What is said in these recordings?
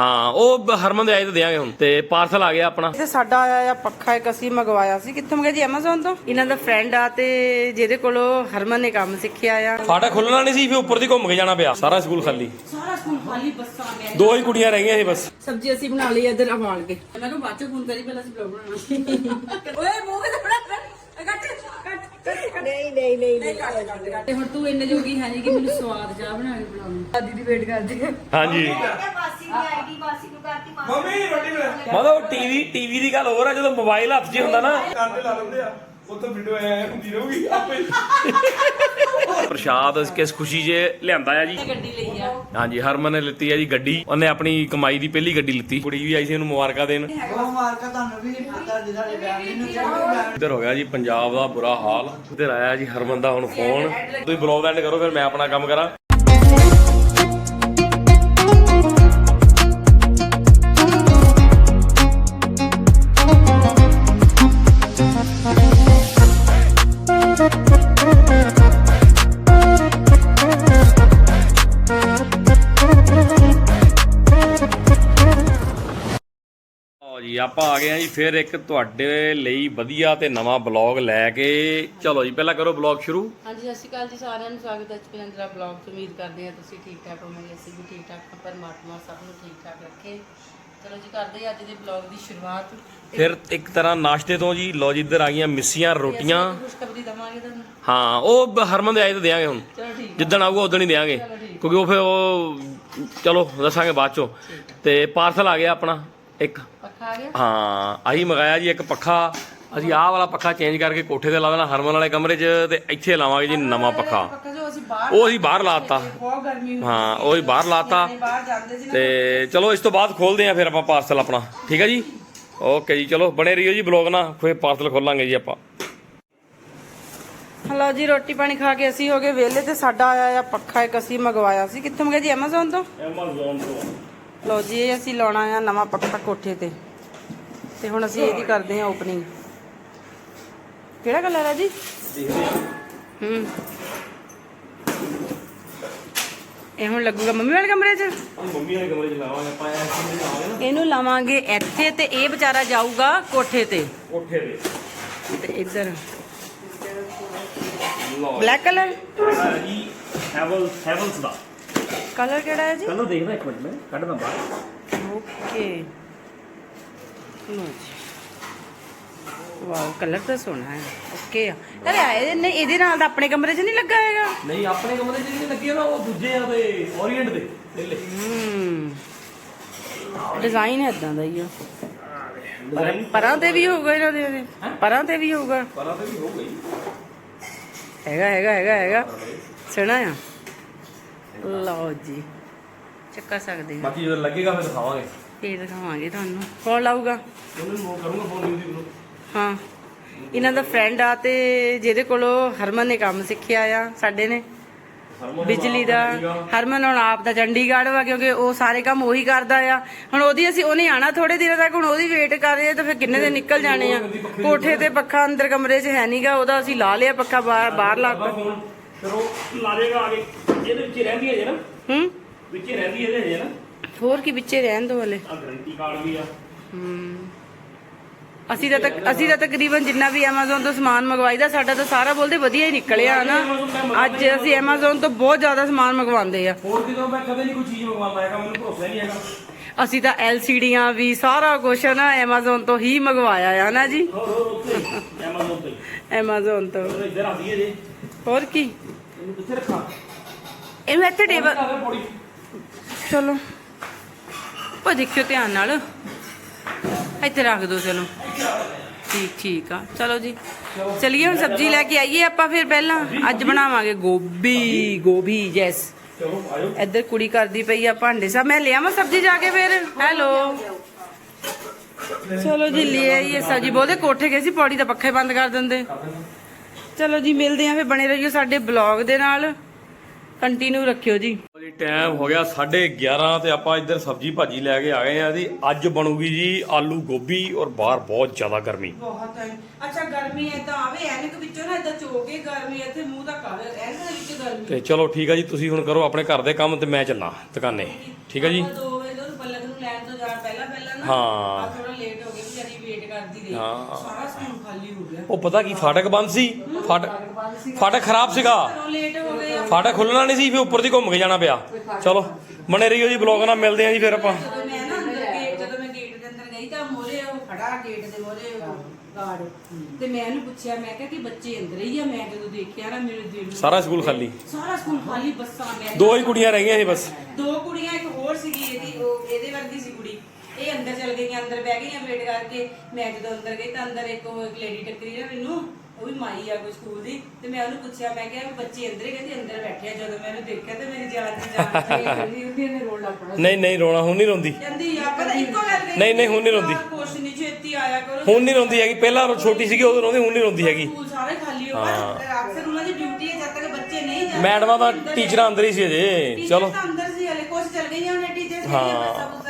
ਹਾਂ ਉਹ ਹਰਮਨ ਦੇ ਆਏ ਤੇ ਦਿਆਂਗੇ ਹੁਣ ਤੇ ਪਾਰਸਲ ਆ ਗਿਆ ਆਪਣਾ। ਤੇ ਸਾਡਾ ਆਇਆ ਆ ਪੱਖਾ ਇੱਕ ਅਸੀਂ ਮੰਗਵਾਇਆ ਸੀ। ਕਿੱਥੋਂ ਮੰਗਿਆ ਜੀ? Amazon ਤੋਂ? ਇਹਨਾਂ ਦਾ ਫਰੈਂਡ ਆ ਤੇ ਜਿਹਦੇ ਕੋਲੋਂ ਹਰਮਨ ਨੇ ਕੰਮ ਸਿੱਖਿਆ ਆ। ਫਾਟਾ ਖੁੱਲਣਾ ਨਹੀਂ ਸੀ ਫਿਰ ਉੱਪਰ ਦੀ ਘੁੰਮ ਕੇ ਜਾਣਾ ਪਿਆ ਸਾਰਾ ਸਕੂਲ ਖਾਲੀ। ਸਾਰਾ ਸਕੂਲ ਖਾਲੀ ਬੱਸਾਂ ਆ ਦੋ ਹੀ ਕੁੜੀਆਂ ਰਹਿ ਗਈਆਂ ਸੀ ਬਸ। ਸਬਜ਼ੀ ਅਸੀਂ ਬਣਾ ਲਈ ਇਧਰ ਉਬਾਲ ਕੇ। ਮੈਂ ਕਿਹਾ ਬਾਅਦ ਚ ਫੋਨ ਕਰੀ ਪਹਿਲਾਂ ਅਸੀਂ ਵਲੌਗ ਬਣਾਉਣਾ। ਓਏ ਮੂੰਹ ਤੇ ਬੜਾ ਕੱਟ ਕੱਟ ਨਹੀਂ ਨਹੀਂ ਨਹੀਂ ਤੇ ਹੁਣ ਤੂੰ ਇੰਨੇ ਜੋਗੀ ਹੈ ਨਹੀਂ ਕਿ ਮੈਨੂੰ ਸਵਾਦ ਚਾਹ ਬਣਾ ਕੇ ਬਣਾਉਣੀ। ਦਾਦੀ ਦੀ ਵੇਟ ਕਰਦੀ ਹੈ। ਹਾਂਜੀ। ਮਾਸੀ ਦੀ ਆਈਡੀ ਮਾਸੀ ਨੂੰ ਕਰਤੀ ਮਾਸੀ ਮਤਲਬ ਟੀਵੀ ਟੀਵੀ ਦੀ ਗੱਲ ਹੋਰ ਆ ਜਦੋਂ ਮੋਬਾਈਲ ਹੱਥ 'ਚ ਹੁੰਦਾ ਨਾ। ਕਰਦੇ ਲਾ ਲੈਂਦੇ ਆ। ਉੱਥੇ ਵੀਡੀਓ ਐ ਹੁੰਦੀ ਰਹੂਗੀ ਆਪੇ। ਪ੍ਰਸ਼ਾਦ ਕਿਸ ਖੁਸ਼ੀ 'ਚ ਲਿਆਂਦਾ ਆ ਜੀ। ਗੱਡੀ ਲਈ ਆ। ਹਾਂਜੀ ਹਰਮਨ ਨੇ ਲਿੱਤੀ ਆ ਜੀ ਗੱਡੀ। ਉਹਨੇ ਆਪਣੀ ਕਮਾਈ ਦੀ ਪਹਿਲੀ ਗੱਡੀ ਲਿੱਤੀ। ਕੁੜੀ ਵੀ ਆਈ ਸੀ ਉਹਨੂੰ ਮੁਬਾਰਕਾਂ ਦੇਣ। ਉਹ ਮਾਰਕਾ ਤੁਹਾਨੂੰ ਵੀ ਪਤਾ ਜਿਹਦਾ ਸਾਡੇ ਫੈਮਿਲੀ ਨੂੰ ਚਾਹੀਦਾ ਇੱਧਰ ਹੋ ਗਿਆ ਜੀ ਪੰਜਾਬ ਦਾ ਬੁਰਾ ਹਾਲ। ਇੱਧਰ ਆਇਆ ਜੀ ਹਰਮਨ ਦਾ ਹੁਣ ਫੋਨ। ਤੁਸੀਂ ਬਲੌਗ ਐਂਡ ਕਰੋ ਫਿਰ ਮੈਂ ਆਪਣਾ ਕੰਮ ਕਰਾਂ। ਆਪਾਂ ਆ ਗਏ ਆ ਜੀ ਫਿਰ ਇੱਕ ਤੁਹਾਡੇ ਲਈ ਵਧੀਆ ਤੇ ਨਵਾਂ ਬਲੌਗ ਲੈ ਕੇ। ਚਲੋ ਜੀ ਪਹਿਲਾਂ ਕਰੋ ਬਲੌਗ ਸ਼ੁਰੂ। ਹਾਂਜੀ ਸਤਿ ਸ਼੍ਰੀ ਅਕਾਲ ਜੀ ਸਾਰਿਆਂ ਨੂੰ। ਸਵਾਗਤ ਹੈ ਚਪਿੰਦਰਾ ਬਲੌਗ ਤੋਂ ਉਮੀਦ ਕਰਦੇ ਹਾਂ ਤੁਸੀਂ ਠੀਕ ਠਾਕ ਹੋਵੋਗੇ। ਅਸੀਂ ਵੀ ਠੀਕ ਠਾਕ ਹਾਂ ਪਰਮਾਤਮਾ ਸਭ ਨੂੰ ਠੀਕ ਠਾਕ ਰੱਖੇ। ਚਲੋ ਜੀ ਕਰਦੇ ਹਾਂ ਅੱਜ ਦੇ ਬਲੌਗ ਦੀ ਸ਼ੁਰੂਆਤ। ਫਿਰ ਇੱਕ ਤਰ੍ਹਾਂ ਨਾਸ਼ਤੇ ਤੋਂ ਜੀ ਲਓ ਜੀ ਇੱਧਰ ਆ ਗਈਆਂ ਮਿੱਸੀਆਂ ਰੋਟੀਆਂ। ਖੁਸ਼ਖਬਰੀ ਦਵਾਂਗੇ ਤੁਹਾਨੂੰ। ਹਾਂ ਉਹ ਹਰਮਨ ਦੇ ਆਏ ਤੇ ਦਿਆਂਗੇ ਹੁਣ। ਚਲੋ ਠੀਕ ਜਿੱਦਣ ਆਊਗਾ ਉਦੋਂ ਹੀ ਦਿਆਂਗੇ। ਕਿਉਂਕਿ ਉਹ ਫਿਰ ਉਹ ਚਲੋ ਦੱਸਾਂਗੇ ਬਾਅਦ ਚੋਂ। ਤੇ ਪਾਰਸਲ ਆ ਗਿਆ ਆਪਣਾ। ਇੱਕ ਪੱਖਾ ਆ ਗਿਆ? ਹਾਂ ਆਹੀ ਮੰਗਾਇਆ ਜੀ ਇੱਕ ਪੱਖਾ। ਅਸੀਂ ਆਹ ਵਾਲਾ ਪੱਖਾ ਚੇਂਜ ਕਰਕੇ ਕੋਠੇ ਤੇ ਲਾ ਦੇਣਾ ਹਰਮਨ ਵਾਲੇ ਕਮਰੇ 'ਚ ਤੇ ਇੱਥੇ ਲਾਵਾਂਗੇ ਜੀ ਨਵਾਂ ਪੱਖਾ। ਪੱਖਾ ਜੋ ਅਸੀਂ ਬਾਹਰ ਉਹ ਅਸੀਂ ਬਾਹਰ ਲਾਤਾ। ਬਹੁਤ ਗਰਮੀ ਹੁੰਦੀ ਹਾਂ ਉਹ ਹੀ ਬਾਹਰ ਲਾਤਾ। ਸੀ, ਬਾਹਰ ਜਾਂਦੇ ਸੀ ਨਾ ਤੇ ਚਲੋ ਇਸ ਤੋਂ ਬਾਅਦ ਖੋਲਦੇ ਆਂ ਫਿਰ ਆਪਾਂ ਪਾਰਸਲ ਆਪਣਾ। ਠੀਕ ਹੈ ਜੀ? ਓਕੇ ਜੀ ਚਲੋ ਬਣੇ ਰਹੀਓ ਜੀ ਬਲੌਗ ਨਾਲ। ਫਿਰ ਪਾਰਸਲ ਖੋਲਾਂਗੇ ਜੀ ਆਪਾਂ। ਹਲੋ ਜੀ ਰੋਟੀ ਪਾਣੀ ਖਾ ਕੇ ਅਸੀਂ ਹੋ ਗਏ ਵਿਹਲੇ ਤੇ ਸਾਡਾ ਆਇਆ ਆ ਪੱਖਾ ਇੱਕ ਅਸੀਂ ਮੰਗਵਾਇਆ ਸੀ। ਕਿੱਥੋਂ ਮੰਗਿਆ ਜੀ? Amazon ਤੋਂ? ਐਮਾਜ਼ਨ ਤੋਂ। ਲੋ ਜੀ ਇਹ ਅਸੀਂ ਲਾਉਣਾ ਆ ਨਵਾਂ ਪੱਖਾ ਕੋਠੇ ਤੇ। ਤੇ ਹੁਣ ਅਸੀਂ ਇਹਦੀ ਕਰਦੇ ਆ ਓਪਨਿੰਗ ਕਿਹੜਾ ਕਲਰ ਹੈ ਜੀ? ਹੂੰ। ਇਹ ਹੁਣ ਲੱਗੂਗਾ ਮੰਮੀ ਵਾਲੇ ਕਮਰੇ 'ਚ? ਮੰਮੀ ਵਾਲੇ ਕਮਰੇ 'ਚ ਲਾਵਾਂਗੇ ਆਪਾਂ ਐਸੀ ਲਾਵਾਂਗੇ ਇਹਨੂੰ ਲਾਵਾਂਗੇ ਇੱਥੇ ਤੇ ਇਹ ਵਿਚਾਰਾ ਜਾਊਗਾ ਕੋਠੇ ਤੇ। ਕੋਠੇ ਦੇ ਤੇ ਇੱਧਰ। ਬਲੈਕ ਕਲਰ ਹੈਵਲ ਹੈਵਲਸ ਦਾ। ਕਲਰ ਕਿਹੜਾ ਹੈ ਜੀ? ਕਲਰ ਦੇਖਦਾ ਇੱਕ ਮਿੰਟ ਮੈਂ ਕੱਢਦਾ ਬਾਹਰ। ਓਕੇ। ਲੋ ਜੀ। ਵਾਓ ਕਲਰ ਤਾਂ ਸੋਹਣਾ ਹੈ। ਓਕੇ ਆ। ਅਰੇ ਆਏ ਨਹੀਂ ਇਹਦੇ ਨਾਲ ਤਾਂ ਆਪਣੇ ਕਮਰੇ 'ਚ ਨਹੀਂ ਲੱਗਾ ਹੈਗਾ। ਨਹੀਂ ਆਪਣੇ ਕਮਰੇ 'ਚ ਨਹੀਂ ਲੱਗੀ ਨਾ ਉਹ ਦੂਜੇ ਆ ਤੇ ਓਰੀਐਂਟ ਦੇ ਹੂੰ। ਡਿਜ਼ਾਈਨ ਇਦਾਂ ਦਾ ਹੀ ਆ। ਪਰ- ਤੇ ਵੀ ਹੋਊਗਾ ਇਹਨਾਂ ਦੇ? ਪਰਾਂ ਤੇ ਵੀ ਹੋਊਗਾ। ਪਰਾਂ ਤੇ ਵੀ ਹੋ ਗਈ ਹੈਗਾ ਹੈਗਾ ਹੈਗਾ ਹੈਗਾ। ਸੋਹਣਾ ਆ। ਲਓ ਜੀ। ਚੱਕਾ ਸਕਦੇ ਹਾਂ। ਬਾਕੀ ਜਦੋਂ ਲੱਗੇਗਾ ਫਿਰ ਦਿਖਾਵਾਂਗੇ। ਫੇਰ ਦਿਖਾਵਾਂਗੇ ਤੁਹਾਨੂੰ। ਕੌਣ ਲਾਊਗਾ? ਉਹਨੂੰ ਮੈਂ ਕਰੂੰਗਾ ਫੋਨ ਨਿਊ ਦੀ ਹਾਂ। ਇਹਨਾਂ ਦਾ ਫਰੈਂਡ ਆ ਤੇ ਜਿਹਦੇ ਕੋਲੋਂ ਹਰਮਨ ਨੇ ਕੰਮ ਸਿੱਖਿਆ ਆ ਸਾਡੇ ਨੇ। ਬਿਜਲੀ ਦਾ। ਹਰਮਨ ਹੁਣ ਆਪ ਦਾ ਚੰਡੀਗੜ੍ਹ ਵਾ ਕਿਉਂਕਿ ਉਹ ਸਾਰੇ ਕੰਮ ਉਹੀ ਕਰਦਾ ਆ। ਹੁਣ ਉਹਦੀ ਅਸੀਂ ਉਹਨੇ ਆਣਾ ਥੋੜੇ ਦਿਨਾਂ ਤੱਕ ਹੁਣ ਉਹਦੀ ਵੇਟ ਕਰ ਰਹੇ ਆ ਤਾਂ ਫਿਰ ਕਿੰਨੇ ਦਿਨ ਨਿਕਲ ਜਾਣੇ ਆ। ਕੋਠੇ ਤੇ ਪੱਖਾ ਅੰਦਰ ਕਮਰੇ 'ਚ ਹੈ ਨਹੀਂਗਾ ਉਹਦਾ ਅਸੀਂ ਲਾ ਲਿਆ ਪੱਖਾ ਬਾਹਰ ਬਾਹਰ ਲਾਤਾ ਫੋਨ ਫਿਰ ਉਹ ਲਾ ਦੇਗਾ ਆ ਕੇ ਇਹਦੇ ਵਿੱਚ ਹੀ ਰਹਿੰਦੀ ਹੈ ਜੇ ਨਾ। ਹੂੰ? ਵਿੱਚ ਹੀ ਰਹਿੰਦੀ ਹੈ ਇਹਦੇ ਜੇ ਨਾ। ਹੋਰ ਕੀ ਵਿੱਚੇ ਰਹਿਣ ਦੋ ਹਲੇ। ਆ ਗਰੰਟੀ ਕਾਰਡ ਵੀ ਆ। ਹਮ। ਅਸੀਂ ਤਾਂ ਤੱਕ ਅਸੀਂ ਤਾਂ ਤਕਰੀਬਨ ਜਿੰਨਾ ਵੀ Amazon ਤੋਂ ਸਮਾਨ ਮੰਗਵਾਈਦਾ ਸਾਡਾ ਤਾਂ ਸਾਰਾ ਬੋਲਦੇ ਵਧੀਆ ਹੀ ਨਿਕਲਿਆ ਨਾ। ਅੱਜ ਅਸੀਂ Amazon ਤੋਂ। ਬਹੁਤ ਜ਼ਿਆਦਾ ਸਮਾਨ ਮੰਗਵਾਉਂਦੇ ਆ। ਹੋਰ ਕਿਦੋਂ ਮੈਂ ਕਦੇ ਨਹੀਂ ਕੋਈ ਚੀਜ਼ ਮੰਗਵਾਉਂਦਾ ਹੈਗਾ ਮੈਨੂੰ ਭਰੋਸਾ ਨਹੀਂ ਹੈਗਾ। ਅਸੀਂ ਤਾਂ LCDਆਂ ਵੀ ਸਾਰਾ ਕੁਝ ਨਾ Amazon ਤੋਂ ਹੀ ਮੰਗਵਾਇਆ ਆ ਨਾ ਜੀ। ਹੋਰ ਹੋਰ ਉੱਥੇ ਐਮਾਜ਼ਨ ਤੇ Amazon ਤੋਂ। ਉਹ ਇੱਧਰ ਆਦੀ ਹੈ ਜੇ। ਹੋਰ ਕੀ? ਇਹਨੂੰ ਕਿੱਥੇ ਰੱਖਾਂ। ਇਹਨੂੰ ਇੱਥੇ ਟੇਬਲ ਚਲੋ। ਉਹ ਦੇਖਿਓ ਧਿਆਨ ਨਾਲ। ਇੱਥੇ ਰੱਖ ਦਿਓ ਚਲੋ। ਠੀਕ ਠੀਕ ਆ। ਚਲੋ ਜੀ। ਚਲਿਏ ਹੁਣ ਸਬਜ਼ੀ ਲੈ ਕੇ ਆਈਏ ਆਪਾਂ ਫਿਰ ਪਹਿਲਾਂ। ਅੱਜ ਬਣਾਵਾਂਗੇ ਗੋਭੀ। ਗੋਭੀ ਯੈਸ ਚਲੋ ਇੱਧਰ ਕੁੜੀ ਕਰਦੀ ਪਈ ਆ ਭਾਂਡੇ ਸਾਹਿਬ ਮੈਂ ਲਿਆਵਾਂ ਸਬਜ਼ੀ ਜਾ ਕੇ ਫਿਰ? ਹੈਲੋ ਚਲੋ ਜੀ ਲੈ ਆਈਏ ਸਬਜ਼ੀ। ਬੋਦੇ ਕੋਠੇ ਗਏ ਸੀ ਪੌੜੀ ਦਾ ਪੱਖਾ ਬੰਦ ਕਰ ਦਿੰਦੇ। ਚਲੋ ਜੀ ਮਿਲਦੇ ਆਂ ਫਿਰ ਬਣੇ ਰਹੀਓ ਸਾਡੇ ਬਲੌਗ ਦੇ ਨਾਲ। ਕੰਟੀਨਿਊ ਰੱਖਿਓ ਜੀ। ਜੀ ਟਾਈਮ ਹੋ ਗਿਆ 11:30 ਤੇ ਆਪਾਂ ਇੱਧਰ ਸਬਜੀ ਭਾਜੀ ਲੈ ਕੇ ਆ ਗਏ ਆ ਜੀ। ਅੱਜ ਬਣੂਗੀ ਜੀ ਆਲੂ ਗੋਭੀ ਔਰ ਬਾਹਰ ਬਹੁਤ ਜ਼ਿਆਦਾ ਗਰਮੀ। ਬਹੁਤ ਹੈ ਅੱਛਾ ਗਰਮੀ ਐ ਤਾਂ ਆਵੇ ਐਨਕ ਵਿੱਚੋਂ ਨਾ ਇਦਾਂ ਚੋਕੇ ਗਰਮੀ ਇੱਥੇ ਮੂੰਹ ਦਾ ਕਾਲੇ ਐਨਕ ਦੇ ਵਿੱਚ ਗਰਮੀ। ਤੇ ਚਲੋ ਠੀਕ ਆ ਜੀ ਤੁਸੀਂ ਹੁਣ ਕਰੋ ਆਪਣੇ ਘਰ ਦੇ ਕੰਮ ਤੇ ਮੈਂ ਚੱਲਾਂ ਦੁਕਾਨੇ। ਠੀਕ ਆ ਜੀ? 2 ਵਜੇ ਨੂੰ ਪੱਲਕ ਨੂੰ ਲੈਣ ਵੈਨ ਤੋਂ ਜਾਣ ਪਹਿਲਾਂ ਪਹਿਲਾਂ ਨਾ ਹਾਂ। ਥੋੜਾ ਲੇਟ ਹੋ ਗਏ ਵਿਚਾਰੀ ਵੇਟ ਕਰਦੀ ਰਹੀ। ਹਾਂ। ਸਾਰਾ ਸਕੂਲ ਖਾਲੀ ਹੋ ਗਿਆ ਉਹ ਪਤਾ ਕੀ ਫਾਟਕ ਬੰਦ ਸੀ। ਫਾਟਕ ਫਾਟਕ ਖਰਾਬ ਸੀਗਾ। ਘਰੋਂ ਲੇਟ ਹੋ ਗਏ ਫਾਟਕ ਖੁੱਲਣਾ ਨਹੀਂ ਸੀ ਫਿਰ ਉੱਪਰ ਦੀ ਘੁੰਮ ਕੇ ਜਾਣਾ ਪਿਆ। ਚਲੋ ਬਣੇ ਰਹੀਓ ਜੀ ਬਲੌਗ ਨਾਲ ਮਿਲਦੇ ਆਂ ਜੀ ਫਿਰ ਆਪਾਂ। ਜਦੋਂ ਮੈਂ ਨਾ ਅੰਦਰ ਗੇਟ ਜਦੋਂ ਮੈਂ ਗੇਟ ਦੇ ਅੰਦਰ ਗਈ ਤਾਂ ਮੋਰੇ ਉਹ ਖੜਾ ਗੇਟ ਦੇ ਮੋਰੇ ਗਾਰਡ ਤੇ ਮੈਂ ਉਹਨੂੰ ਪੁੱਛਿਆ ਮੈਂ ਕਿਹਾ ਕਿ ਬੱਚੇ ਅੰਦਰ ਹੀ ਆ। ਮੈਂ ਜਦੋਂ ਦੇਖਿਆ ਨਾ ਮੇਰੇ ਦਿਲ ਨੂੰ ਸਾਰਾ ਸਕੂਲ ਖਾਲੀ। ਸਾਰਾ ਸਕੂਲ ਖਾਲੀ ਬੱਸਾਂ ਮੈਂ ਦੋ ਹੀ ਕੁੜੀਆਂ ਰਹਿ ਗਈਆਂ ਸੀ ਬਸ। ਦੋ ਕੁੜੀਆਂ ਇੱਕ ਹੋਰ ਸੀਗੀ ਇਹਦੀ ਉਹ ਇਹਦੇ ਵਰਗੀ ਸੀ ਕੁੜੀ। ਇਹ ਅੰਦਰ ਚਲ ਗਈਆਂ ਅੰਦਰ ਬਹਿ ਗਈਆਂ ਵੇਟ ਕਰਕੇ। ਮੈਂ ਜਦੋਂ ਅੰਦਰ ਗਈ ਤਾਂ ਅੰਦਰ ਇੱਕ ਉਹ ਇੱਕ ਲੇਡੀ ਟੱਕਰੀ ਨਾ ਮੈਨੂੰ ਉਹ ਵੀ ਮਾਈ ਆ ਕੋਈ ਸਕੂਲ ਦੀ ਤੇ ਮੈਂ ਉਹਨੂੰ ਪੁੱਛਿਆ ਮੈਂ ਕਿਹਾ ਵੀ ਬੱਚੇ ਅੰਦਰ ਹੀ ਕਹਿੰਦੀ ਅੰਦਰ ਬੈਠੇ ਆ। ਜਦੋਂ ਮੈਂ ਉਹਨੂੰ ਦੇਖਿਆ ਤੇ ਮੇਰੀ ਜਾਨ ਦੀ ਜਾਨ ਕਹਿੰਦੀ ਉਹਦੀ ਨਹੀਂ ਨਹੀਂ ਰੋਣਾ ਹੁਣ ਨਹੀਂ ਰੋਂਦੀ। ਕਹਿੰਦੀ ਆ ਪਤਾ ਇੱਕੋ ਗੱਲ ਕਹੀ ਨਹੀਂ, ਨਹੀਂ, ਹੁਣ ਨਹੀਂ ਰੋਂਦੀ। ਕੁਛ ਨਹੀਂ ਛੇਤੀ ਆਇਆ ਕਰੋ ਹੁਣ ਨਹੀਂ ਰੋਂਦੀ ਹੈਗੀ। ਪਹਿਲਾਂ ਛੋਟੀ ਸੀਗੀ ਉਦੋਂ ਰੋਂਦੀ ਹੁਣ ਨਹੀਂ ਰੋਂਦੀ ਹੈਗੀ। ਸਕੂਲ ਸਾਰੇ ਖਾਲੀ ਹੋ ਗਏ। ਅਕਸਰ ਉਹਨਾਂ ਦੀ ਡਿਊਟੀ ਹੈ ਜਦ ਤੱਕ ਬੱਚੇ ਨਹੀਂ ਜਾਂਦੇ ਮੈਡਮਾਂ ਦਾ ਟੀਚਰਾਂ ਅੰਦਰ ਹੀ ਸੀ ਅਜੇ। ਚਲੋ। ਅੰਦਰ ਸੀ ਹਲੇ ਕੁਛ ਚੱਲ ਗਈਆਂ ਉਹਨੇ ਟੀਚਰ ਹਾਂ ਬੱਸਾਂ ਜਾਂਦੀਆਂ ਨਾ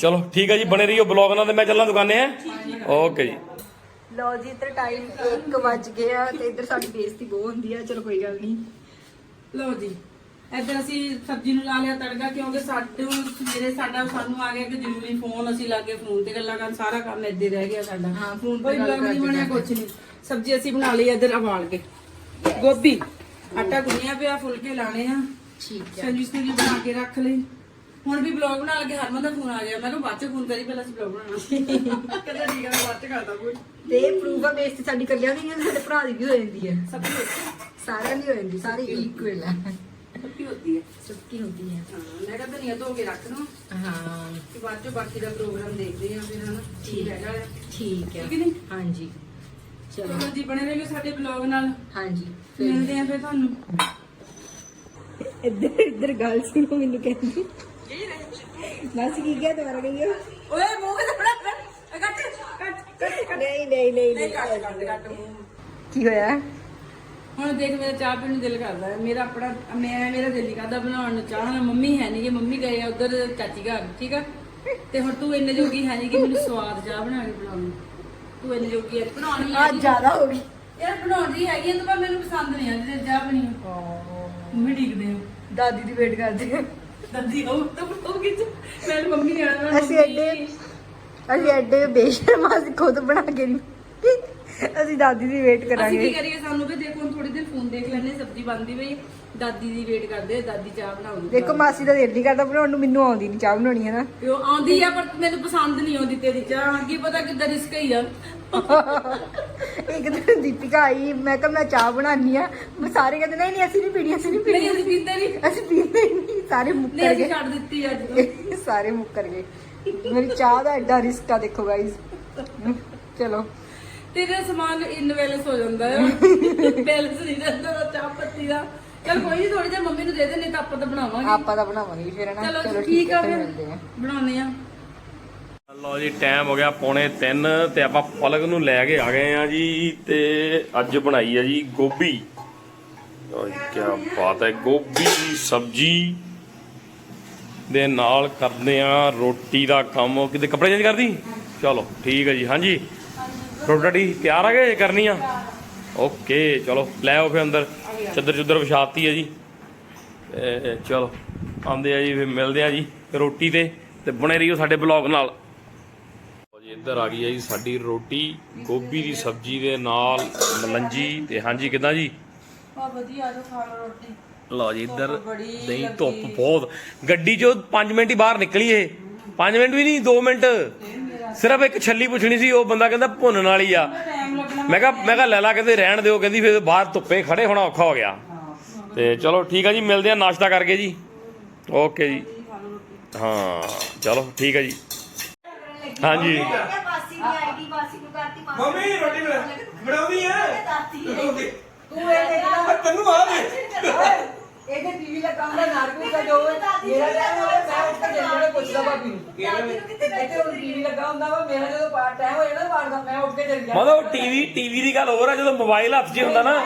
ਚਲੋ ਠੀਕ ਹੈ ਜੀ ਬਣੇ ਰਹੀਓ ਬਲੌਗ ਨਾਲ ਤੇ ਮੈਂ ਚੱਲਾਂ ਦੁਕਾਨੇ ਹੈ? ਓਕੇ ਜੀ। ਲਓ ਜੀ ਇੱਧਰ ਟਾਈਮ 1 ਵਜ ਗਿਆ ਤੇ ਇੱਧਰ ਸਾਡੀ ਬੇਇੱਜ਼ਤੀ ਬਹੁਤ ਹੁੰਦੀ ਆ ਚਲੋ ਕੋਈ ਗੱਲ ਨਹੀਂ। ਲਓ ਜੀ ਇੱਧਰ ਅਸੀਂ ਸਬਜ਼ੀ ਨੂੰ ਲਾ ਲਿਆ ਤੜਕਾ ਕਿਉਂਕਿ ਸਾਡੇ ਮੇਰੇ ਸਾਡਾ ਸਾਨੂੰ ਆ ਗਿਆ ਕਿ ਜ਼ਰੂਰੀ ਫੋਨ ਅਸੀਂ ਲਾ ਕੇ ਫੋਨ ਤੇ ਗੱਲਾਂ ਕਰਨ ਸਾਰਾ ਕੰਮ ਇੱਦੇ ਰਹਿ ਗਿਆ ਸਾਡਾ। ਹਾਂ, phone ਤੇ ਕੋਈ ਗੱਲ ਬਲੌਗ ਨਹੀਂ ਬਣਿਆ ਕੁਛ ਨਹੀਂ। ਸਬਜ਼ੀ ਅਸੀਂ ਬਣਾ ਲਈ ਇੱਧਰ ਉਬਾਲ ਕੇ। ਗੋਭੀ ਆਟਾ ਗੁੰਨਿਆ ਪਿਆ ਫੁਲਕੇ ਲਾਣੇ ਆ। ਠੀਕ ਸੈਂਡਵਿਚ ਨੂੰ ਬਣਾ ਕੇ ਰੱਖ ਲਈ। ਹੁਣ ਵੀ ਬਲੌਗ ਬਣਾ ਲਗੇ ਹਰਮਨ ਦਾ ਫੋਨ ਆ ਗਿਆ। ਮੈਂ ਕਿਹਾ ਬਾਅਦ ਚ ਫੋਨ ਕਰੀ ਪਹਿਲਾਂ ਅਸੀਂ ਬਲੌਗ ਬਣਾਉਣਾ। ਕਹਿੰਦਾ ਠੀਕ ਹੈ ਮੈਂ ਬਾਅਦ ਚ ਕਰਦਾ ਫੋਨ ਤੇ ਪ੍ਰੂਫ ਆ ਬੇਇੱਜ਼ਤੀ ਸਾਡੀ ਕੱਲਿਆਂ ਦੀ ਨਹੀਂ ਸਾਡੇ ਭਰਾ ਦੀ ਵੀ ਹੋ ਜਾਂਦੀ ਹੈ ਸਬਜ਼ੀ ਹੋਤੀ ਸਾਰਿਆਂ ਦੀ ਹੋ ਜਾਂਦੀ ਸਾਰੀ ਇਕੁਅਲ ਹੈ ਸਬਜ਼ੀ ਹੋਤੀ ਹੈ ਸਭ ਕੀ ਹੁੰਦੀ ਹੈ ਹਾਂ ਮੈਂ ਕਹਿੰਦਾ ਧਨੀਆ ਧੋ ਕੇ ਰੱਖ ਦਵਾਂ ਹਾਂ। ਤੇ ਬਾਅਦ ਚੋਂ ਬਾਕੀ ਦਾ ਪ੍ਰੋਗਰਾਮ ਦੇਖਦੇ ਆ ਫਿਰ ਹਨਾ? ਕੀ ਹੈਗਾ ਠੀਕ ਹੈ ਠੀਕ ਨਹੀਂ? ਹਾਂਜੀ। ਚਲੋ। ਚਲੋ। ਜੀ ਬਣੇ ਰਹੋ ਸਾਡੇ ਬਲੌਗ ਨਾਲ। ਹਾਂਜੀ। ਮਿਲਦੇ ਆ ਫਿਰ ਤੁਹਾਨੂੰ। ਇੱਧਰ ਇੱਧਰ ਗੱਲ ਸੁਣੋ ਮੈਨੂੰ ਕਹਿੰਦੀ। ਬਸ ਕੀ ਕਿਹਾ ਦੁਬਾਰਾ ਕਹੀਓ ਓਏ ਮੂੰਹ ਤੇ ਬੜਾ ਕੱਟ ਕੱਟ ਕੱਟ ਕੱਟ। ਨਹੀਂ ਨਹੀਂ ਨਹੀਂ ਨਹੀਂ ਕੱਟ ਕੱਟ ਕੱਟ ਮੂੰਹ। ਕੀ ਹੋਇਆ? ਹੁਣ ਦੇਖ ਮੇਰਾ ਚਾਹ ਪੀਣ ਨੂੰ ਦਿਲ ਕਰਦਾ ਹੈ। ਮੇਰਾ ਆਪਣਾ ਮੈਂ ਮੇਰਾ ਦਿਲ ਨਹੀਂ ਕਰਦਾ ਬਣਾਉਣ ਨੂੰ। ਚਾਹ ਨਾ ਮੰਮੀ ਹੈ ਨਹੀਂ ਕਿ ਮੰਮੀ ਗਏ ਆ ਉਧਰ ਚਾਚੀ ਘਰ ਠੀਕ ਆ? ਤੇ ਹੁਣ ਤੂੰ ਇੰਨੇ ਜੋਗੀ ਹੈ ਨਹੀਂ ਕਿ ਮੈਨੂੰ ਸਵਾਦ ਚਾਹ ਬਣਾ ਕੇ ਪਿਲਾਉਣੀ ਤੂੰ ਇੰਨੇ ਜੋਗੀ ਹੈ। ਬਣਾਉਣੀ ਆ ਜ਼ਿਆਦਾ ਹੋ ਗਈ। ਯਾਰ ਬਣਾਉਂਦੀ ਹੈਗੀ ਆ ਤਾਂ ਪਰ ਮੈਨੂੰ ਪਸੰਦ ਨਹੀਂ ਆਉਂਦੀ। ਚਾਹ ਬਣੀ ਮੰਮੀ ਹੋ ਦਾਦੀ ਦੀ ਵੇਟ ਕਰਦੇ ਹਾਂ ਦਾਦੀ ਉਹ ਤਾਂ ਉਹ ਕਿਚ ਮੈਂ ਮੰਮੀ ਨੇ ਆਣਾ ਅਸੀਂ ਐਡੇ ਅਸੀਂ ਐਡੇ ਬੇਸ਼ਰਮ ਅਸੀਂ ਖੁਦ ਬਣਾ ਕੇ ਨਹੀਂ। ਅਸੀਂ ਦਾਦੀ ਦੀ ਵੇਟ ਅਸੀਂ ਕੀ ਕਰਾਂਗੇ। ਕਰੀਏ ਸਾਨੂੰ ਵੀ ਦੇਖੋ ਹੁਣ ਥੋੜੀ ਦੇਰ ਫੋਨ ਦੇਖ ਲੈਣੇ ਸਬਜ਼ੀ ਬਣਦੀ ਪਈ ਦਾਦੀ ਦੀ ਵੇਟ ਕਰਦੇ ਆ, ਦਾਦੀ ਚਾਹ ਬਣਾਉਂਦੀ ਦੇਖੋ ਮਾਸੀ ਦਾ ਦਿਲ ਨਹੀਂ ਕਰਦਾ ਬਣਾਉਣ ਨੂੰ ਮੈਨੂੰ ਆਉਂਦੀ ਨਹੀਂ ਚਾਹ ਬਣਾਉਣੀ ਹੈ ਨਾ ਉਹ ਆਉਂਦੀ ਆ ਪਰ ਮੈਨੂੰ ਪਸੰਦ ਨਹੀਂ ਆਉਂਦੀ ਤੇਰੀ ਚਾਹ। ਕੀ ਪਤਾ ਕਿੱਦਾਂ ਰਿਸਕ ਹੀ ਆ। ਇੱਕ ਦਿਨ ਦੀਪਿਕਾ ਆਈ ਮੈਂ ਕਿਹਾ ਮੈਂ ਚਾਹ ਬਣਾਉਣੀ ਆ। ਮੈਂ ਸਾਰੇ ਕਹਿੰਦੇ ਨਹੀਂ ਨਹੀਂ ਅਸੀਂ ਨਹੀਂ ਪੀਣੀ ਅਸੀਂ ਨਹੀਂ ਨਹੀਂ ਪੀਣੀ ਅਸੀਂ ਪੀਂਦੇ ਨਹੀਂ ਅਸੀਂ ਪੀਂਦੇ ਹੀ ਨਹੀਂ ਸਾਰੇ ਨਹੀਂ ਮੁੱਕਰ ਅਸੀਂ ਗਏ। ਛੱਡ ਦਿੱਤੀ ਅੱਜ ਤੋਂ। ਸਾਰੇ ਮੁੱਕਰ ਗਏ। ਮੇਰੀ ਚਾਹ ਦਾ ਐਡਾ ਰਿਸਕ ਆ ਦੇਖੋ ਗਾਇਸ ਚਲੋ। ਤੇਰਾ ਸਮਾਨ ਇਨਵੈਲੈਂਸ ਹੋ ਜਾਂਦਾ ਹੈ ਬੈਲੈਂਸ ਨਹੀਂ ਰਹਿੰਦਾ ਚਾਹ ਪੱਤੀ ਦਾ। ਚਲ ਕੋਈ ਨਹੀਂ ਥੋੜੀ ਜਿਹਾ ਮੰਮੀ ਨੂੰ ਦੇ ਦੇ ਨਹੀਂ ਤਾਂ ਆਪਾਂ ਤਾਂ ਬਣਾਵਾਂਗੇ। ਆਪਾਂ ਤਾਂ ਬਣਾਵਾਂਗੇ ਫਿਰ ਨਾ? ਚਲੋ ਠੀਕ ਆ ਫਿਰ ਮਿਲਦੇ ਆ ਬਣਾਉਂਦੇ ਆ ਲਓ ਜੀ ਟਾਈਮ ਹੋ ਗਿਆ ਪੌਣੇ 3 ਤੇ ਆਪਾਂ ਪਲਕ ਨੂੰ ਲੈ ਕੇ ਆ ਗਏ ਆ ਜੀ ਤੇ ਅੱਜ ਬਣਾਈ ਆ ਜੀ ਗੋਭੀ। ਓਏ ਕੀ ਬਾਤ ਹੈ ਗੋਭੀ ਦੀ ਸਬਜ਼ੀ ਦੇ ਨਾਲ ਕਰਦੇ ਆ ਰੋਟੀ ਦਾ ਕੰਮ। ਕਿਤੇ ਕੱਪੜੇ ਚੇਂਜ ਕਰਦੀ? ਚਲੋ ਠੀਕ ਹੈ ਜੀ ਹਾਂਜੀ। ਰੋਟੀ ਤਿਆਰ ਆ ਗਏ? ਕਰਨੀ ਆ? ਓਕੇ ਚਲੋ ਲੈ ਆਓ ਫਿਰ ਅੰਦਰ। ਚੱਦਰ ਚੁੱਦਰ ਵਿਛਾਤੀ ਹੈ ਜੀ। ਤੇ ਚਲੋ ਆਉਂਦੇ ਆ ਜੀ ਫਿਰ ਮਿਲਦੇ ਆ ਜੀ ਰੋਟੀ ਤੇ ਤੇ ਬਣੇ ਰਹੀਓ ਸਾਡੇ ਬਲੌਗ ਨਾਲ। ਲਓ ਜੀ ਇੱਧਰ ਆ ਗਈ ਹੈ ਜੀ ਸਾਡੀ ਰੋਟੀ ਗੋਭੀ ਦੀ ਸਬਜ਼ੀ ਦੇ ਨਾਲ ਮਲੰਜੀ ਤੇ ਹਾਂਜੀ ਕਿਦਾਂ ਜੀ? ਆ ਵਧੀਆ ਜਾ ਖਾ ਲਓ ਰੋਟੀ। ਲਓ ਜੀ ਇੱਧਰ ਨਹੀਂ। ਧੁੱਪ ਬਹੁਤ। ਗੱਡੀ ਚੋਂ 5 ਮਿੰਟ ਹੀ ਬਾਹਰ ਨਿਕਲੀ ਏ 5 ਮਿੰਟ ਵੀ ਨਹੀਂ 2 ਮਿੰਟ। ਸਿਰਫ ਇੱਕ ਛੱਲੀ ਪੁੱਛਣੀ ਸੀ ਉਹ ਬੰਦਾ ਕਹਿੰਦਾ ਭੁੰਨਣ ਵਾਲੀ ਆ। ਮੈਂ ਕਿਹਾ ਮੈਂ ਕਿਹਾ ਲੈਲਾ ਕਹਿੰਦੇ ਰਹਿਣ ਦਿਓ ਕਹਿੰਦੀ ਫਿਰ ਬਾਹਰ ਧੁੱਪੇ ਖੜੇ ਹੋਣਾ ਔਖਾ ਹੋ ਗਿਆ। ਤੇ ਚਲੋ ਠੀਕ ਆ ਜੀ ਮਿਲਦੇ ਆ ਨਾਸ਼ਤਾ ਕਰਕੇ ਜੀ। ਓਕੇ ਜੀ। ਹਾਂ ਚਲੋ ਠੀਕ ਆ ਜੀ। ਹਾਂਜੀ। ਬਾਸੀ ਦੀ ਆਈਡੀ ਬਾਸੀ ਨੂੰ ਕਰਤੀ ਮਾਸੀ ਮੰਮੀ ਰੋਟੀ ਬਣਾ ਬਣਾਉਂਦੀ ਆ ਦਾਦੀ ਬਣਾਉਂਦੀ ਤੂੰ ਇਹ ਦੇਖਣਾ ਪਰ ਤੈਨੂੰ ਆ ਦੇ। ਇਹਦੇ ਟੀਵੀ ਦਾ ਕੰਮ ਦਾ ਨਾਰਕੂ ਦਾ ਜੋ ਮੇਰਾ ਮੈਂ ਉੱਠ ਕੇ ਪੁੱਛਦਾ ਭਾਬੀ ਨੂੰ ਇੱਥੇ ਟੀਵੀ ਲੱਗਾ ਹੁੰਦਾ ਵਾ ਮੇਰਾ ਜਦੋਂ ਪਾਰ ਟਾਈਮ ਹੋ ਜਾਣਾ ਪਾਰ ਦਾ ਮੈਂ ਉੱਠ ਕੇ ਚਲ ਗਿਆ ਮਤਲਬ ਟੀਵੀ ਟੀਵੀ ਦੀ ਗੱਲ ਹੋਰ ਆ ਜਦੋਂ ਮੋਬਾਈਲ ਹੱਥ 'ਚ ਹੁੰਦਾ ਨਾ।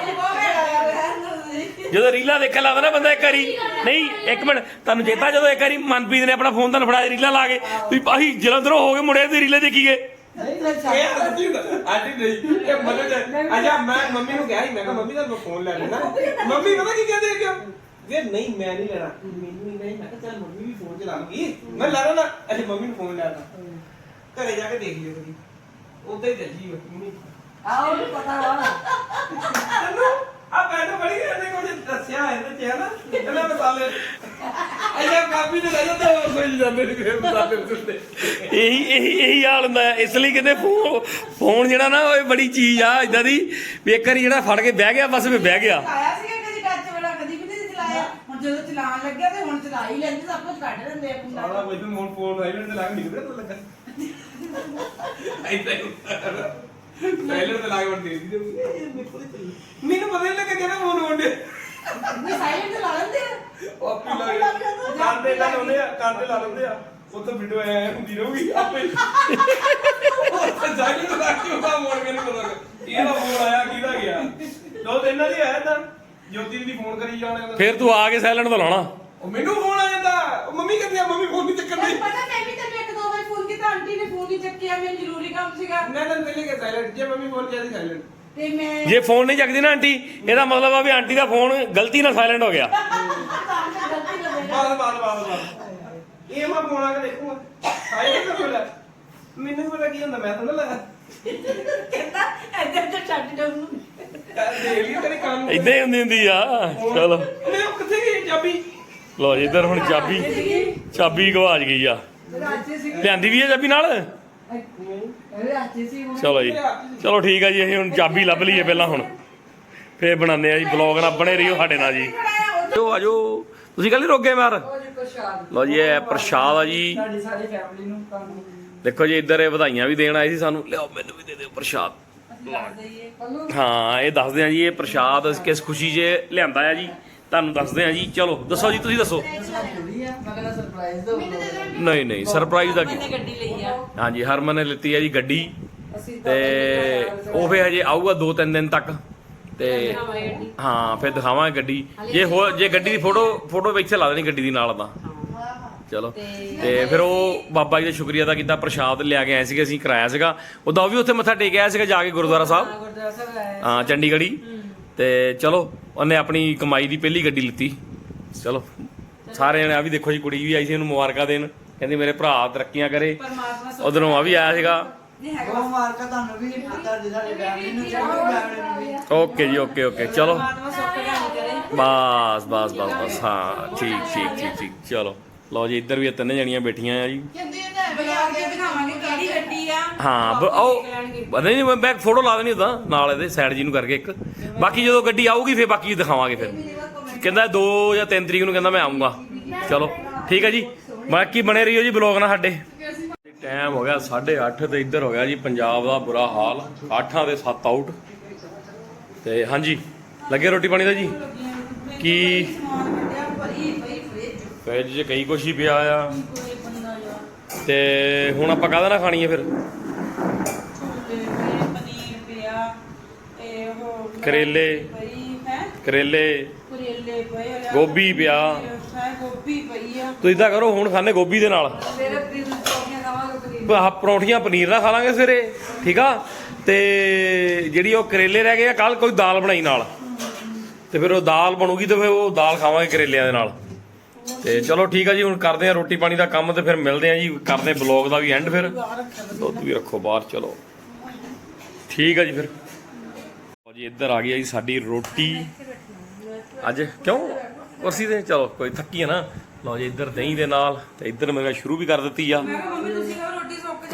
ਜਦੋਂ ਰੀਲਾਂ ਦੇਖਣ ਲੱਗਦਾ ਨਾ ਬੰਦਾ ਇੱਕ ਵਾਰੀ। ਨਹੀਂ ਇੱਕ ਮਿੰਟ ਤੁਹਾਨੂੰ ਚੇਤਾ ਜਦੋਂ ਇੱਕ ਵਾਰੀ ਮਨਪ੍ਰੀਤ ਨੇ ਆਪਣਾ ਫੋਨ ਤੁਹਾਨੂੰ ਫੜਾਇਆ ਰੀਲਾਂ ਲਾ ਕੇ ਤੁਸੀਂ ਆਹੀ ਜਲੰਧਰੋਂ ਹੋ ਕੇ ਮੁੜੇ ਤੇ ਰੀਲਾਂ ਦੇਖੀ ਗਏ ਇਹ ਆਂਟੀ ਆਂਟੀ ਨਹੀਂ। ਇਹ ਮਨੋ ਅਜਾ ਮੈਂ ਮੰਮੀ ਨੂੰ ਕਿਹਾ ਸੀ ਮੈਂ ਕਿਹਾ ਮੰਮੀ ਦਾ ਫੋਨ ਲੈ ਲੈਣਾ ਮੰਮੀ ਪਤਾ ਕੀ ਕਹਿੰਦੇ ਕਿ ਵੇ ਨਹੀਂ ਮੈਂ ਨਹੀਂ ਲੈਣਾ। ਮੈਨੂੰ ਹੀ ਨਹੀਂ ਮੈਂ ਕਿਹਾ ਚੱਲ ਮੰਮੀ ਵੀ ਫੋਨ ਚਲਾ ਲੂਗੀ ਮੈਂ ਲੈਣਾ ਨਾ ਅੱਛਾ ਮੰਮੀ ਨੂੰ ਫੋਨ ਲੈਣਾ ਘਰੇ ਜਾ ਕੇ ਦੇਖ ਲਿਓ ਕਦੀ ਉਦਾਂ ਹੀ ਚੱਜੀ ਮੰਮੀ। ਆਓ ਨੂੰ ਪਤਾ ਵਾ। ਤੈਨੂੰ ਆ ਮੈਂ ਤਾਂ ਬੜੀ ਇਹਨੇ ਕੁਝ ਦੱਸਿਆ ਇਹਦੇ ਚ ਹੈ ਨਾ। ਇਹਨੇ ਮਸਾਲੇ। ਅਜਾ ਕਾਪੀ ਤੇ ਲੈ ਜਾਂਦਾ ਹੋਰ ਕੋਈ ਜਾਂਦੇ ਨਹੀਂ ਫਿਰ ਮਸਾਲੇ ਉੱਤੇ। ਇਹੀ ਇਹੀ ਇਹੀ ਹਾਲ ਹੁੰਦਾ ਹੈ। ਇਸ ਲਈ ਕਹਿੰਦੇ ਫੋਨ ਫੋਨ ਜਿਹੜਾ ਨਾ ਉਹ ਬੜੀ ਚੀਜ਼ ਆ ਇਦਾਂ ਦੀ ਵੀ ਇੱਕ ਵਾਰੀ ਜਿਹੜਾ ਫੜ ਕੇ ਬਹਿ ਗਿਆ ਬਸ ਵੀ ਬਹਿ ਗਿਆ। ਆਇਆ ਕਦੀ ਟੱਚ ਵਾਲਾ ਕਦੀ ਵੀ ਨਹੀਂ ਚਲਾਇਆ ਹੁਣ ਜਦੋਂ ਚਲਾਉਣ ਲੱਗਿਆ ਤੇ ਹੁਣ ਚਲਾ ਹੀ ਲੈਂਦੇ ਸਭ ਕੁਝ ਕੱਢ ਲੈਂਦੇ ਆ ਪੁੰਨਾ ਸਾਲਾ ਕੋਈ ਤੂੰ ਹੁਣ ਫੋਨ ਸਾਈਲੈਂਟ ਤੇ ਲਾ ਕੇ ਨਿਕਲਦਾ ਤਾਂ ਲੱਗਾ। ਐਦਾਂ ਸਾਈਲੈਂਟ ਤੇ ਲਾ ਕੇ ਵਰਦੀ ਦੀ ਮੈਨੂੰ ਪਤਾ ਨਹੀਂ ਲੱਗਾ ਕਿਹੜਾ ਫੋਨ ਹੋਣ ਦੇ ਨਹੀਂ ਸਾਇਲੈਂਟ ਲਾ ਲੈਂਦੇ ਆ? ਉਹ ਆਪੀ ਲਾ ਕੇ ਕੰਨ ਤੇ ਲਾ ਲਾਉਂਦੇ ਆ ਤੇ ਲਾ ਲਾਉਂਦੇ ਆ। ਉੱਥੇ ਵੀਡੀਓ ਐ ਹੁੰਦੀ ਰਹੂਗੀ। ਆਪੇ। ਉੱਥੇ ਸਾਈਲੈਂਟ ਲਾ ਕੇ ਉਹਦਾ ਮੋੜ ਕੇ ਨਹੀਂ ਪਤਾ ਇਹਦਾ ਫੋਨ ਆਇਆ ਕਿਹਦਾ ਗਿਆ? ਦੋ ਦਿਨ ਨਾਲ ਹੀ ਆਇਆ ਤਾਂ। ਜੋਤੀ ਦੀ ਫੋਨ ਕਰੀ ਜਾਣੇ ਫਿਰ ਤੂੰ ਆ ਕੇ ਸਾਇਲੈਂਟ ਤੋਂ ਲਾਉਣਾ। ਉਹ ਮੈਨੂੰ ਫੋਨ ਆ ਜਾਂਦਾ। ਉਹ ਮੰਮੀ ਕਹਿੰਦੀ ਆ ਮੰਮੀ ਫੋਨ ਨਹੀਂ ਚੱਕਦੀ ਪਤਾ ਮੈਂ ਵੀ ਤੈਨੂੰ ਇੱਕ ਦੋ ਵਾਰ ਫੋਨ ਕੀਤਾ ਆਂਟੀ ਨੇ ਫੋਨ ਨਹੀਂ ਚੱਕਿਆ ਮੈਨੂੰ ਜ਼ਰੂਰੀ ਕੰਮ ਸੀਗਾ। ਮੈਂ ਤਾਂ ਪਹਿਲੇ ਕਿ ਸਾਇਲੈਂਟ ਜੇ ਮੰਮੀ ਫੋਨ ਸੀ ਸਾਇਲੈਂਟ ਤੇ ਮੈਂ ਜੇ ਫੋਨ ਨਹੀਂ ਚੱਕਦੀ ਨਾ ਆਂਟੀ ਇਹਦਾ ਮਤਲਬ ਆ ਵੀ ਆਂਟੀ ਦਾ ਫੋਨ ਗਲਤੀ ਨਾਲ ਸਾਇਲੈਂਟ ਹੋ ਗਿਆ। ਗਲਤੀ ਕਰ ਦੇਣਾ ਬਾਦ ਬਾਦ ਬਾਦ ਬਾਦ। ਇਹ ਮੈਂ ਫੋਨ ਆ ਕੇ ਦੇਖੂਗਾ। ਸਾਇਲੈਂਟ ਕਰ ਲੈ ਮੈਨੂੰ ਪਤਾ ਕੀ ਹੁੰਦਾ ਮੈਂ ਤਾਂ ਨਾ ਲੱਗਾ ਕਹਿੰਦਾ ਇੱਧਰ ਤੇ ਛੱਡ ਦੇ ਉਹਨੂੰ। ਦੇਖ ਲਈ ਤੇਰੇ ਕੰਨ ਇਦਾਂ ਹੀ ਹੁੰਦੀ ਹੁੰਦੀ ਆ। ਚਲੋ। ਉਹਨੇ ਉਹ ਕਿੱਥੇ ਗਈ ਚਾਬੀ। ਲੋ ਜੀ ਇੱਧਰ ਹੁਣ ਚਾਬੀ। ਚਾਬੀ ਗਵਾਚ ਗਈ ਆ। ਰਾਜੇ ਲਿਆਂਦੀ ਵੀ ਆ ਚਾਬੀ ਨਾਲ? ਰਾਜੇ ਚਲੋ ਜੀ। ਚਲੋ ਠੀਕ ਆ ਜੀ ਅਸੀਂ ਹੁਣ ਚਾਬੀ ਲੱਭ ਲਈਏ ਪਹਿਲਾਂ ਹੁਣ। ਫੇਰ ਬਣਾਉਂਦੇ ਆ ਜੀ ਬਲੌਗ ਨਾਲ ਬਣੇ ਰਹੀਓ ਸਾਡੇ ਨਾਲ ਜੀ। ਆਜੋ ਆਜੋ। ਤੁਸੀਂ ਕੱਲ ਰੋਕ ਗਏ ਮਾਰ? ਉਹ ਜੀ ਪ੍ਰਸ਼ਾਦ। ਲੋ ਜੀ ਇਹ ਪ੍ਰਸ਼ਾਦ ਆ ਜੀ। ਸਾਡੀ ਸਾਰੀ ਫੈਮਿਲੀ ਨੂੰ ਕੰਮ ਦੇਖੋ ਜੀ, ਇੱਧਰ ਇਹ ਵਧਾਈਆਂ ਵੀ ਦੇਣ ਆਏ ਸੀ ਸਾਨੂੰ। ਲਿਆਓ, ਮੈਨੂੰ ਵੀ ਦੇ ਦਿਓ, ਪ੍ਰਸ਼ਾਦ। ਹਾਂ, ਇਹ ਦੱਸਦੇ ਆ ਜੀ, ਇਹ ਪ੍ਰਸ਼ਾਦ ਅਸੀਂ ਕਿਸ ਖੁਸ਼ੀ 'ਚ ਲਿਆਂਦਾ ਆ ਜੀ। ਤੁਹਾਨੂੰ ਦੱਸਦੇ ਆ ਜੀ, ਚਲੋ, ਦੱਸੋ ਜੀ, ਤੁਸੀਂ ਦੱਸੋ। ਨਹੀਂ ਨਹੀਂ ਸਰਪ੍ਰਾਈਜ਼ ਦਾ ਕੀ? ਹਾਂਜੀ, ਹਰਮਨ ਨੇ ਲਿੱਤੀ ਆ ਜੀ ਗੱਡੀ। ਅਸੀਂ ਤੇ ਉਹ ਫੇ ਹਜੇ ਆਊਗਾ 2-3 ਦਿਨ ਤੱਕ। ਤੇ ਹਾਂ, ਫਿਰ ਦਿਖਾਵਾਂਗੇ ਗੱਡੀ। ਜੇ ਹੋ ਜੇ ਗੱਡੀ ਦੀ ਫੋਟੋ ਫੋਟੋ ਵਿੱਚ ਲਾ ਦੇਣੀ ਗੱਡੀ ਦੀ ਨਾਲ ਤਾਂ ਚਲੋ। ਤੇ ਫਿਰ ਉਹ ਬਾਬਾ ਜੀ ਦਾ ਸ਼ੁਕਰੀਆ ਦਾ ਕੀਤਾ ਪ੍ਰਸ਼ਾਦ ਲਿਆ ਕੇ ਆਏ ਸੀਗੇ ਅਸੀਂ ਕਰਾਇਆ ਸੀਗਾ। ਉਹਦਾ ਉਹ ਵੀ ਉੱਥੇ ਮੱਥਾ ਟੇਕ ਆਇਆ ਸੀਗਾ ਜਾ ਕੇ ਗੁਰਦੁਆਰਾ ਸਾਹਿਬ। ਗੁਰਦੁਆਰਾ ਸਾਹਿਬ ਆਏ ਹਾਂ ਚੰਡੀਗੜ੍ਹੀ। ਤੇ ਚਲੋ ਉਹਨੇ ਆਪਣੀ ਕਮਾਈ ਦੀ ਪਹਿਲੀ ਗੱਡੀ ਲਿੱਤੀ। ਚਲੋ ਸਾਰੇ ਜਣੇ ਆ ਵੀ ਦੇਖੋ ਜੀ ਕੁੜੀ ਵੀ ਆਈ ਸੀ ਇਹਨੂੰ ਮੁਬਾਰਕਾਂ ਦੇਣ। ਕਹਿੰਦੀ ਮੇਰੇ ਭਰਾ ਤਰੱਕੀਆਂ ਕਰੇ। ਪਰਮਾਤਮਾ ਉਧਰੋਂ ਆ ਵੀ ਆਇਆ ਸੀਗਾ। ਨਹੀਂ ਹੈਗਾ। ਉਹ ਮਾਰਕਾ ਤੁਹਾਨੂੰ ਵੀ ਪਤਾ ਜੀ ਸਾਡੇ ਫੈਮਿਲੀ ਨੂੰ ਚੰਗੀ ਫੈਮਿਲੀ ਨੂੰ ਵੀ। ਓਕੇ ਜੀ ਓਕੇ ਓਕੇ। ਚਲੋ। ਪਰਮਾਤਮਾ ਸੁੱਖ ਕਹਾਣੀ ਕਰੇ। ਬਸ ਬਸ ਬਸ ਬਸ। ਹਾਂ ਠੀਕ ਠੀਕ ਠੀਕ ਠੀਕ। ਚਲੋ। ਲਓ ਜੀ, ਇੱਧਰ ਵੀ ਇਹ ਤਿੰਨ ਜਣੀਆਂ ਬੈਠੀਆਂ ਆ ਜੀ। ਬਲੌਗ ਤੇ ਦਿਖਾਵਾਂਗੇ ਕਿਹੜੀ ਗੱਡੀ ਆ ਹਾਂ, ਬ- ਉਹ ਨਹੀਂ ਨਹੀਂ, ਮੈਂ ਬੈਕ ਫੋਟੋ ਲਾ ਦੇਣੀ ਉਦਾਂ ਨਾਲ ਇਹਦੇ ਸਾਈਡ ਜੀ ਨੂੰ ਕਰਕੇ ਇੱਕ। ਬਾਕੀ ਜਦੋਂ ਗੱਡੀ ਆਊਗੀ, ਫਿਰ ਬਾਕੀ ਦਿਖਾਵਾਂਗੇ ਫਿਰ। ਕਹਿੰਦਾ 2 ਜਾਂ 3 ਤਰੀਕ ਨੂੰ ਕਹਿੰਦਾ ਮੈਂ ਆਉਂਗਾ ਚਲੋ, ਠੀਕ ਹੈ ਜੀ। ਬਾਕੀ ਬਣੇ ਰਹੀਓ ਜੀ ਬਲੌਗ ਨਾਲ ਸਾਡੇ। ਟਾਈਮ ਹੋ ਗਿਆ 8:30 ਤੇ ਇੱਧਰ ਹੋ ਗਿਆ ਜੀ, ਪੰਜਾਬ ਦਾ ਬੁਰਾ ਹਾਲ। 8 ਦੇ 7 ਆਊਟ ਤੇ ਹਾਂਜੀ, ਲੱਗੇ ਰੋਟੀ ਪਾਣੀ ਦਾ ਜੀ? ਕੀ? ਫ੍ਰਿਜ ਫ੍ਰਿਜ 'ਚ ਕਈ ਕੁਛ ਹੀ ਪਿਆ ਆ। ਜਾ ਤੇ ਹੁਣ ਆਪਾਂ ਕਾਹਦਾ ਨਾਲ ਖਾਣੀ ਹੈ ਫਿਰ? ਤੇ ਕਰੇਲੇ। ਕਰੇਲੇ। ਗੋਭੀ ਪਿਆ। ਗੋਭੀ ਪਈ ਆ। ਤੁਸੀਂ ਇਦਾਂ ਕਰੋ ਹੁਣ ਖਾਣੇ ਗੋਭੀ ਦੇ ਨਾਲ। ਆਹ ਪਰੌਂਠੀਆਂ ਪਨੀਰ ਨਾਲ ਖਾ ਲਾਂਗੇ ਸਵੇਰੇ ਠੀਕ ਆ? ਤੇ ਜਿਹੜੀ ਉਹ ਕਰੇਲੇ ਰਹਿ ਗਏ ਆ ਕੱਲ ਕੋਈ ਦਾਲ ਬਣਾਈ ਨਾਲ। ਤੇ ਫਿਰ ਉਹ ਦਾਲ ਬਣੂਗੀ ਤੇ ਫਿਰ ਉਹ ਦਾਲ ਖਾਵਾਂਗੇ ਕਰੇਲਿਆਂ ਦੇ ਨਾਲ। ਤੇ ਚਲੋ ਠੀਕ ਆ ਜੀ ਹੁਣ ਕਰਦੇ ਆ ਰੋਟੀ ਪਾਣੀ ਦਾ ਕੰਮ ਤੇ ਫਿਰ ਮਿਲਦੇ ਆ ਜੀ ਕਰਦੇ ਬਲੌਗ ਦਾ ਵੀ ਐਂਡ ਫਿਰ। ਦੁੱਧ ਵੀ ਰੱਖੋ ਬਾਹਰ ਚਲੋ। ਠੀਕ ਆ ਜੀ ਫਿਰ। ਲਓ ਜੀ ਇੱਧਰ ਆ ਗਈ ਆ ਜੀ ਸਾਡੀ ਰੋਟੀ। ਅੱਜ ਕਿਉਂ? ਕੁਰਸੀ ਤੇ? ਚਲੋ ਕੋਈ ਥੱਕੀ ਆ ਨਾ। ਲਓ ਜੀ ਇੱਧਰ ਦਹੀਂ ਦੇ ਨਾਲ ਤੇ ਇੱਧਰ ਮੈਂ ਕਿਹਾ ਸ਼ੁਰੂ ਵੀ ਕਰ ਦਿੱਤੀ ਆ।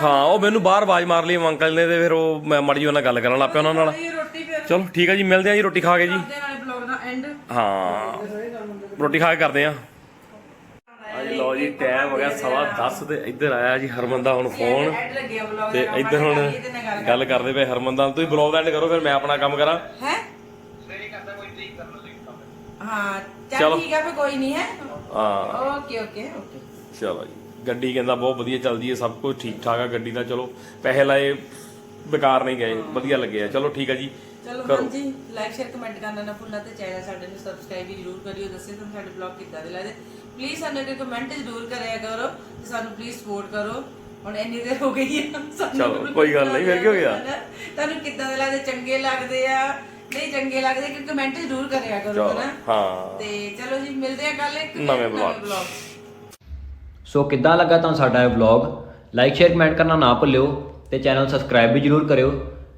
ਹਾਂ ਉਹ ਮੈਨੂੰ ਬਾਹਰ ਆਵਾਜ਼ ਮਾਰ ਲਈ ਅੰਕਲ ਨੇ ਤੇ ਫਿਰ ਉਹ ਮੈਂ ਮੜੀ ਉਹਨਾਂ ਨਾਲ ਗੱਲ ਕਰਨ ਲੱਗ ਪਿਆ ਉਹਨਾਂ ਨਾਲ। ਚਲੋ ਠੀਕ ਆ ਜੀ ਮਿਲਦੇ ਆ ਜੀ ਰੋਟੀ ਖਾ ਕੇ ਜੀ। ਹਾਂ ਰੋਟੀ ਖਾ ਕੇ ਕਰਦੇ ਆ। ਹਾਂਜੀ ਲਓ ਜੀ ਟਾਈਮ ਹੋ ਗਿਆ ਸਵਾ 10 ਤੇ ਇੱਧਰ ਆਇਆ ਜੀ ਹਰਮਨ ਦਾ ਹੁਣ ਫੋਨ ਲੱਗਿਆ ਤੇ ਇੱਧਰ ਹੁਣ ਗੱਲ ਕਰਦੇ ਪਏ ਹਰਮਨ ਦਾ ਤੁਸੀਂ ਬਲੌਗ ਐਂਡ ਕਰੋ ਫਿਰ ਮੈਂ ਆਪਣਾ ਕੰਮ ਕਰਾਂ। ਹੈ? ਹਾਂ ਚਲੋ। ਚੱਲ। ਠੀਕ ਆ ਫੇ ਕੋਈ ਨਹੀਂ ਹੈ। ਹਾਂ। ਓਕੇ ਓਕੇ ਓਕੇ ਚਲੋ ਜੀ। ਗੱਡੀ ਕਹਿੰਦਾ ਬਹੁਤ ਵਧੀਆ ਚੱਲਦੀ ਹੈ ਸਭ ਕੁਝ ਠੀਕ ਠਾਕ ਆ ਗੱਡੀ ਦਾ। ਚਲੋ ਪੈਸੇ ਲਾਏ ਬੇਕਾਰ ਨਹੀਂ ਗਏ ਵਧੀਆ ਲੱਗੇ ਆ। ਚਲੋ ਠੀਕ ਆ ਜੀ ਚਲੋ। ਹਾਂਜੀ ਲਾਈਕ ਸ਼ੇਅਰ ਕਮੈਂਟ ਕਰਨਾ ਨਾ ਭੁੱਲਣਾ ਤੇ ਚੈਨਲ ਸਾਡੇ ਨੂੰ ਸਬਸਕ੍ਰਾਈਬ ਵੀ ਜਰੂਰ ਕਰਿਓ। ਦੱਸਿਓ ਤੁਹਾਨੂੰ ਸਾਡੇ ਬਲੌਗ ਕਿੱਦਾਂ ਦੇ ਲੱਗਦੇ। ਪਲੀਜ਼ ਸਾਨੂੰ ਇੱਕ ਕਮੈਂਟ ਜ਼ਰੂਰ ਕਰਿਆ ਕਰੋ ਤੇ ਸਾਨੂੰ ਪਲੀਜ਼ ਸਪੋਰਟ ਕਰੋ। ਹੁਣ ਇੰਨੀ ਦੇਰ ਹੋ ਗਈ ਹੈ ਸਾਨੂੰ ਚਲੋ, ਕੋਈ ਗੱਲ ਨਹੀਂ, ਫਿਰ ਕੀ ਹੋ ਗਿਆ? ਤੁਹਾਨੂੰ ਕਿੱਦਾਂ ਦੇ ਲੱਗਦੇ? ਚੰਗੇ ਲੱਗਦੇ ਆ? ਨਹੀਂ ਚੰਗੇ ਲੱਗਦੇ ਕਿ ਕਮੈਂਟ ਜ਼ਰੂਰ ਕਰਿਆ ਕਰੋ ਚਲੋ ਹਨਾ? ਹਾਂ। ਤੇ ਚਲੋ ਜੀ ਮਿਲਦੇ ਆ ਕੱਲ ਇੱਕ ਨਵੇਂ vlog 'ਚ। ਸੋ ਕਿੱਦਾਂ ਲੱਗਾ ਤੁਹਾਨੂੰ ਸਾਡਾ ਇਹ ਵਲੌਗ ਲਾਈਕ ਸ਼ੇਅਰ ਕਮੈਂਟ ਕਰਨਾ ਨਾ ਭੁੱਲਿਓ ਤੇ ਚੈਨਲ ਸਬਸਕ੍ਰਾਈਬ ਵੀ ਜਰੂਰ ਕਰਿਓ।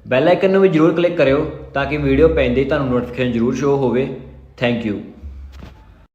ਬੈਲ ਆਈਕਨ ਨੂੰ ਵੀ ਜਰੂਰ ਕਲਿੱਕ ਕਰਿਓ ਤਾਂ ਕਿ ਵੀਡੀਓ ਪੈਂਦੇ ਹੀ ਤੁਹਾਨੂੰ ਨੋਟੀਫਿਕੇਸ਼ਨ ਜਰੂਰ ਸ਼ੋ ਹੋਵੇ। Thank you